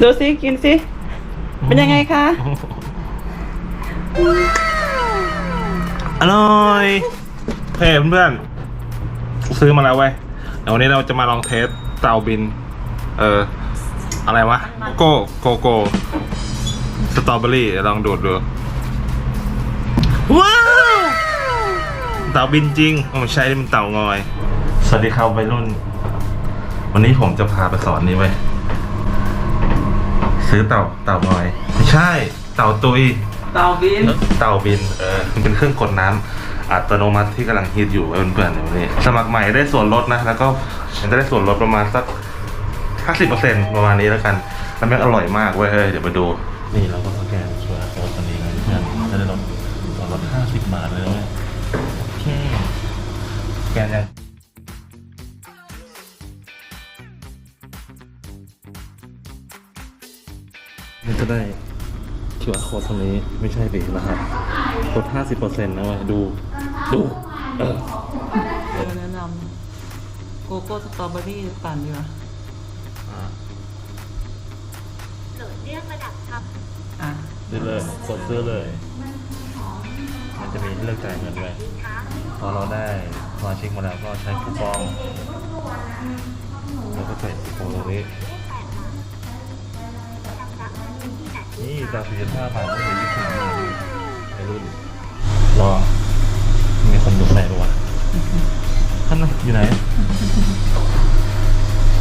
ดูสิกินสิ เป็นยังไงคะ อร่อยเฮ้เพื่อนๆซื้อมาแล้วเว้ยเดี๋ยววันนี้เราจะมาลองเทสเตาบิน เอออะไรวะ โกโกโกสตรอเบอรี่ลองดูดดู ว้าว เตาบินจริงอ๋อไม่ใช่นี่มันเตางอย สวัสดีครับวัยรุ่น วันนี้ผมจะพาไปสอนนี่ไว้ย ซื้อเต่าเต่างอย ไม่ใช่ เต่าตุย เตาบิน เต่าบิน เออ มันเป็นเครื่องกดน้ำอัตโนมัติที่กำลังฮิตอยู่เพื่อนๆเดี๋ยวนี้สมัครใหม่ได้ส่วนลดนะ แล้วก็มันจะได้ส่วนลดประมาณสัก 50%ประมาณนี้แล้วกัน แล้วแม่งอร่อยมากเว้ยเฮ้ย เดี๋ยวไปดู นี่เราก็สแกนชัวร์โค้ดตัวนี้กันเพื่อนจะได้ลดส่วนลด50 บาทเลยนะเว้ยโอเคสแกนยัง นี่จะได้ QR code ตรงนี้ไม่ใช่ดิรหัสลด50%นะเว้ยดู ดูเออแนะนำโกโก้สตรอเบอรี่ปั่นดีกว่าโหลดเลือกระดับครับอะซื้อเลยกดซื้อเลย มันจะมีให้เลือกจ่ายเงินด้วยพอเราได้สมาชิกมาแล้วก็ใช้คูปองแล้วก็ใส่คูปองตรงนี้ จากสี่สิบห้าบาทก็เหลือยี่สิบห้าในรุ่นรอ มีคนดูไหนปะวะท่านน่ะอยู่ไหน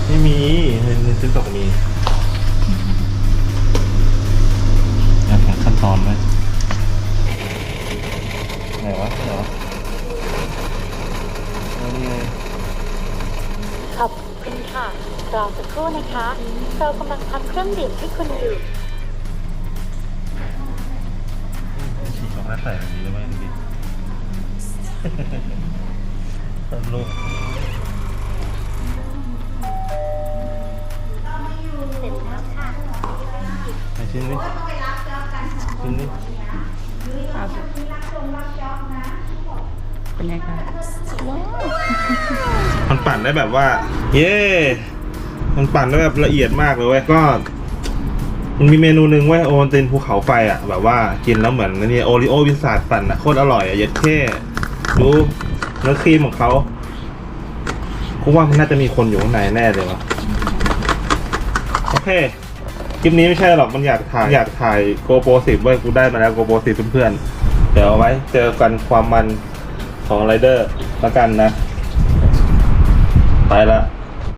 ไม่มีในในติ๊กต็อกมีอยากเห็นขั้นตอนไหมไหนวะไหนวะเอานี่ไงขอบคุณค่ะ รอสักครู่นะคะ เรากำลังทำเครื่องดื่มให้คุณอยู่ ลูกเสร็จแล้วค่ะไหนชิ้นนี้ชิ้นนี้เอาสิเป็นไงคะมันปั่นได้แบบว่า เย้มันปั่นได้แบบละเอียดมากเลยเว้ยก็มันมีเมนูหนึ่งเว้ยโอวัลตินภูเขาไฟอะ แบบว่ากินแล้วเหมือนอันนี่โอริโอวิสาดปั่นอะโคตรอร่อยอะเย็ดเท่ ดูเนื้อครีมของเขาคุณว่ามันน่าจะมีคนอยู่ข้างในแน่เลยวะโอเคคลิปนี้ไม่ใช่หรอกมันอยากถ่ายอยากถ่ายโกโปรสิบเว้ยกูได้มาแล้วโกโปรสิบเพื่อนๆเดี๋ยวเอาไว้เจอกันความมันของไรเดอร์แล้วกันนะ ไปละ